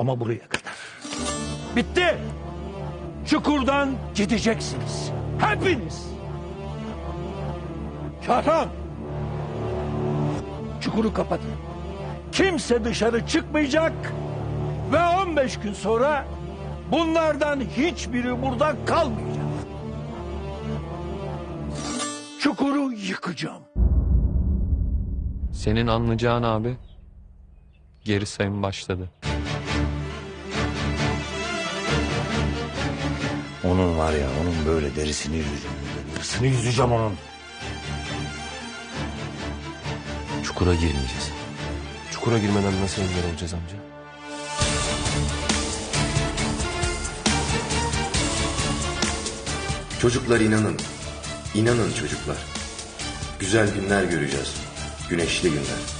Ama buraya kadar. Bitti. Çukurdan gideceksiniz. Hepiniz. Şahran. Çukuru kapatın. Kimse dışarı çıkmayacak. Ve 15 gün sonra bunlardan hiçbiri burada kalmayacak. Çukuru yıkacağım. Senin anlayacağın abi geri sayım başladı. Onun var ya onun böyle derisini yüzeceğim. Hırsını yüzeceğim onun. Çukura girmeyeceğiz. Çukura girmeden nasıl engel olacağız amca? Çocuklar inanın. İnanın çocuklar. Güzel günler göreceğiz. Güneşli günler.